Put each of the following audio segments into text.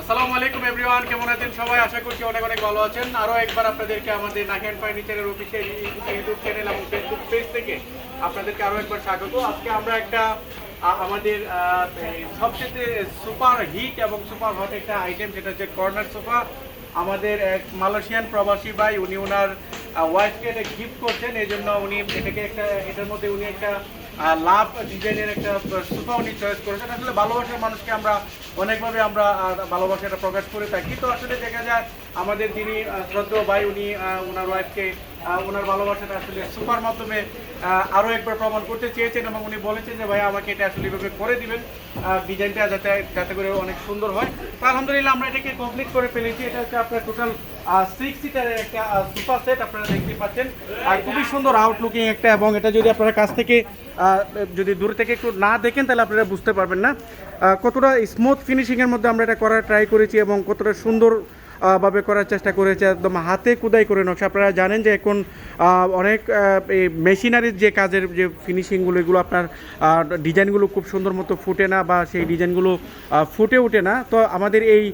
আসসালামু আলাইকুম এভরিওয়ান, কেমন আছেন সবাই? আশা করছি অনেক অনেক ভালো আছেন। আরও একবার আপনাদেরকে আমাদের নাহিয়ান ফার্নিচারের অফিসিয়াল ইউটিউব চ্যানেল এবং ফেসবুক পেজ থেকে আপনাদেরকে আরও একবার স্বাগত। আজকে আমরা একটা আমাদের সবচেয়ে সুপার হিট এবং সুপার হট একটা আইটেম যেটা হচ্ছে কর্নার সোফা আমাদের এক মালয়েশিয়ান প্রবাসী ভাই, উনি ওনার ওয়াইফকে এটা গিফট করছেন। এই জন্য উনি এটাকে একটা, এটার মধ্যে উনি একটা লাভ ডিজাইনের একটা সোফা উনি চয়েস করেছেন। আসলে ভালোবাসার মানুষকে আমরা অনেকভাবে আমরা ভালোবাসাটা প্রকাশ করে থাকি। তো আসলে দেখা যায় আমাদের যিনি শ্রদ্ধেয় ভাই, উনি ওনার ওয়াইফকে ওনার ভালোবাসাটা আসলে সুপার মাধ্যমে আরও আরও একবার প্রমাণ করতে চেয়েছেন এবং উনি বলেছেন যে, ভাই, আমাকে এটা আসলে এভাবে করে দিবেন ডিজাইনটা যাতে যাতে করে অনেক সুন্দর হয়। তো আলহামদুলিল্লাহ আমরা এটাকে কমপ্লিট করে ফেলেছি। এটা হচ্ছে আপনার টোটাল সিক্স সিটারের একটা সুপার সেট আপনারা দেখতে পাচ্ছেন। আর খুবই সুন্দর আউটলুকিং একটা এবং এটা যদি আপনারা কাছ থেকে যদি দূর থেকে একটু না দেখেন, তাহলে আপনারা বুঝতে পারবেন না। কতটা স্মুথ ফিনিশিংয়ের মধ্যে আমরা এটা করার ট্রাই করেছি এবং কতটা সুন্দর ভাবে করার চেষ্টা করেছে, একদম হাতে কুদাই করে নকশা। আপনারা জানেন যে এখন অনেক মেশিনারির যে কাজের যে ফিনিশিংগুলো এগুলো আপনার ডিজাইনগুলো খুব সুন্দর মতো ফুটে না বা সেই ডিজাইনগুলো ফুটে ওঠে না। তো আমাদের এই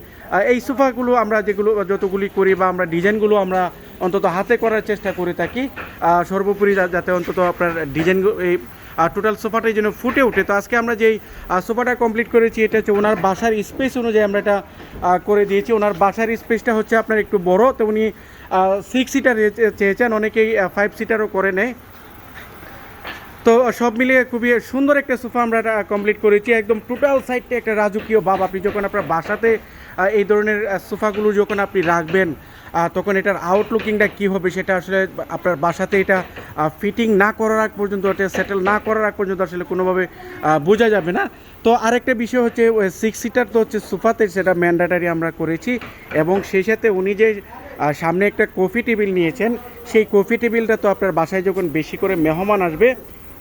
এই সোফাগুলো আমরা যেগুলো, যতগুলি করি বা আমরা ডিজাইনগুলো আমরা অন্তত হাতে করার চেষ্টা করে থাকি। সর্বোপরি যাতে অন্তত আপনার ডিজাইন এই টোটাল সোফাটাই যেন ফুটে ওঠে। তো আজকে আমরা যেই সোফাটা কমপ্লিট করেছি, এটা হচ্ছে ওনার বাসার স্পেস অনুযায়ী আমরা এটা করে দিয়েছি। ওনার বাসার স্পেসটা হচ্ছে আপনার একটু বড়। তো উনি সিক্স সিটার চেয়েছেন। অনেকেই ফাইভ সিটারও করে নেয়। তো সব মিলিয়ে খুবই সুন্দর একটা সোফা আমরা কমপ্লিট করেছি। একদম টোটাল সাইডটা একটা রাজকীয় ভাব আপনি যখন আপনার বাসাতে এই ধরনের সোফাগুলো যখন আপনি রাখবেন তখন এটার আউটলুকিংটা কী হবে সেটা আসলে আপনার বাসাতে এটা ফিটিং না করার আগ পর্যন্ত এটা সেটেল না করার আগ পর্যন্ত আসলে কোনোভাবে বোঝা যাবে না। তো আরেকটা বিষয় হচ্ছে সিক্স সিটার তো হচ্ছে সোফাতে, সেটা ম্যান্ডাটারি আমরা করেছি। এবং সেই সাথে উনি যে সামনে একটা কফি টেবিল নিয়েছেন, সেই কফি টেবিলটা তো আপনার বাসায় যখন বেশি করে মেহমান আসবে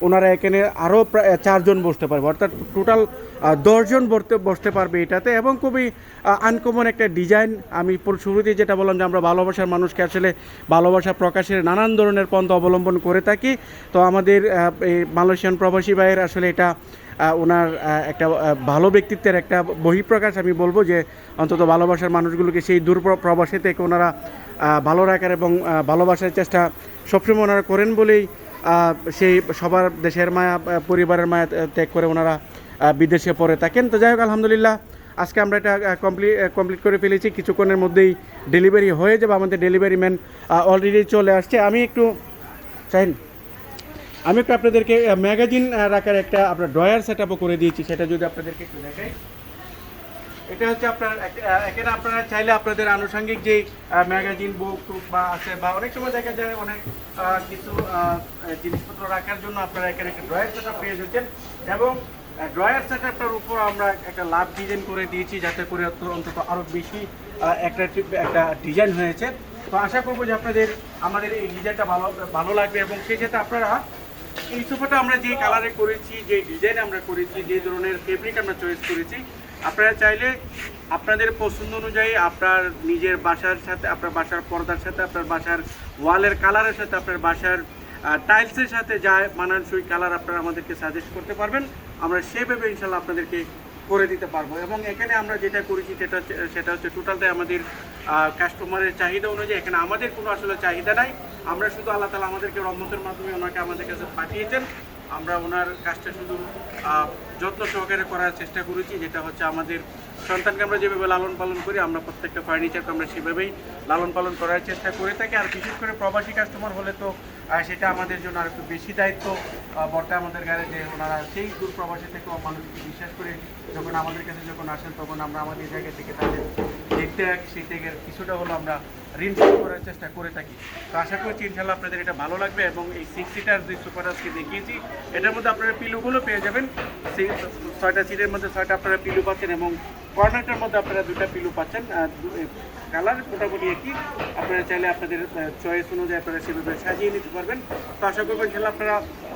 ওনারা এখানে আরও প্রায় চারজন বসতে পারবে। অর্থাৎ টোটাল দশজন বসতে বসতে পারবে এটাতে এবং খুবই আনকমন একটা ডিজাইন আমি শুরুতে যেটা বললাম যে আমরা ভালোবাসার মানুষকে আসলে ভালোবাসা প্রকাশের নানান ধরনের পন্থা অবলম্বন করে থাকি। তো আমাদের এই মালয়েশিয়ান প্রবাসী ভাইয়ের আসলে এটা ওনার একটা ভালো ব্যক্তিত্বের একটা বহিঃপ্রকাশ আমি বলব যে অন্তত ভালোবাসার মানুষগুলোকে সেই দূর প্র- প্রবাসী থেকে ওনারা ভালো রাখার এবং ভালোবাসার চেষ্টা সবসময় ওনারা করেন বলেই সেই সবার দেশের মায়া পরিবারের মায়া ত্যাগ করে ওনারা বিদেশে পড়ে থাকেন। তো যাই হোক আলহামদুলিল্লাহ, আজকে আমরা এটা কমপ্লিট কমপ্লিট করে ফেলেছি। কিছুক্ষণের মধ্যেই ডেলিভারি হয়ে যাবে। আমাদের ডেলিভারি ম্যান অলরেডি চলে আসছে। আমি একটু, চাইন, আমি একটু আপনাদেরকে ম্যাগাজিন রাখার একটা আপনার ড্রয়ার সেট করে দিয়েছি। সেটা যদি আপনাদেরকে একটু দেখাই। এটা হচ্ছে আপনার এখানে আপনারা চাইলে আপনাদের আনুষঙ্গিক যে ম্যাগাজিন, বুক টুক বা আছে, বা অনেক সময় দেখা যায় অনেক কিছু জিনিসপত্র রাখার জন্য আপনারা এখানে একটা ড্রয়ার সেট আপ পেয়ে যাচ্ছেন এবং ড্রয়ার সেটআপটার উপর আমরা একটা লাভ ডিজাইন করে দিয়েছি যাতে করে অন্তত আরও বেশি অ্যাট্রাকটিভ একটা ডিজাইন হয়েছে। তো আশা করব যে আপনাদের, আমাদের এই ডিজাইনটা ভালো ভালো লাগবে এবং সেই সাথে আপনারা এই সোফাটা আমরা যে কালারে করেছি, যে ডিজাইন আমরা করেছি, যে ধরনের ফেব্রিক আমরা চয়েস করেছি আপনারা চাইলে আপনাদের পছন্দ অনুযায়ী আপনার নিজের বাসার সাথে, আপনার বাসার পর্দার সাথে, আপনার বাসার ওয়ালের কালারের সাথে, আপনার বাসার টাইলসের সাথে যা মানানসই কালার আপনারা আমাদেরকে সাজেস্ট করতে পারবেন, আমরা সেভাবে ইনশাল্লাহ আপনাদেরকে করে দিতে পারব। এবং এখানে আমরা যেটা করেছি সেটা সেটা হচ্ছে টোটালটাই আমাদের কাস্টমারের চাহিদা অনুযায়ী, এখানে আমাদের কোনো আসলে চাহিদা নাই। আমরা শুধু আল্লাহ তালা আমাদেরকে রহমতের মাধ্যমে ওনাকে আমাদের কাছে পাঠিয়েছেন। আমরা ওনার কাজটা শুধু যত্ন সহকারে করার চেষ্টা করেছি, যেটা হচ্ছে আমাদের সন্তানকে আমরা যেভাবে লালন পালন করি, আমরা প্রত্যেকটা ফার্নিচারকে আমরা সেভাবেই লালন পালন করার চেষ্টা করে থাকি। আর বিশেষ করে প্রবাসী কাস্টমার হলে তো সেটা আমাদের জন্য আর একটু বেশি দায়িত্ব। বর্তায় আমাদের গাড়ি যে ওনারা সেই দূর প্রবাসী থেকে মানুষকে বিশ্বাস করে যখন আমাদের কাছে যখন আসেন, তখন আমরা আমাদের জায়গা থেকে তাদের দেখতে সেই থেকে কিছুটা হলো আমরা ঋণ শোধ করার চেষ্টা করে থাকি। তো আশা করছি ইনশাল্লাহ আপনাদের এটা ভালো লাগবে এবং এই সিক্স সিটার যে সুপার দেখিয়েছি, এটার মধ্যে আপনারা পিলুগুলো পেয়ে যাবেন। সেই ছয়টা সিটের মধ্যে ছয়টা আপনারা পিলু পাচ্ছেন এবং কর্নারটার মধ্যে আপনারা দুটা পিলু পাচ্ছেন। কালার মোটামুটি একই। আপনারা চাইলে আপনাদের চয়েস অনুযায়ী আপনারা সেভাবে সাজিয়ে নিতে পারবেন। তো আশা করবেন ইনশাল্লাহ আপনারা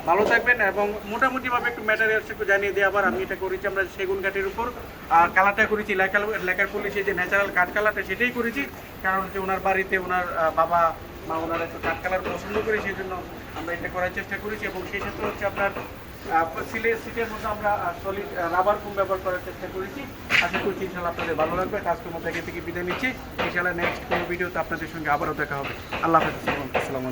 ভালো থাকবেন এবং মোটামুটিভাবে একটু ম্যাটেরিয়ালস একটু জানিয়ে দিই আবার আমি এটা করেছি আমরা সেগুন কাঠের উপর। আর কালারটা করেছি লেখার লেখার পুলিশে যে ন্যাচারাল কাঠ কালারটা সেটাই করেছি। কারণ হচ্ছে ওনার বাড়িতে ওনার বাবা, মা ওনারা একটু কাঠ কালার পছন্দ করে সেই জন্য আমরা এটা করার চেষ্টা করেছি এবং সেই ক্ষেত্রে হচ্ছে আপনার সিলে সিটের মধ্যে আমরা সলিড রাবার ফোম ব্যবহার করার চেষ্টা করেছি। আশা করছি ইনশাল্লাহ আপনাদের ভালো লাগবে। আজকের মধ্যে থেকে বিদায় নিচ্ছি। ইনশাল্লাহ নেক্সট কোনো ভিডিওতে আপনাদের সঙ্গে আবারও দেখা হবে। আল্লাহ হাফেজ, আসসালামু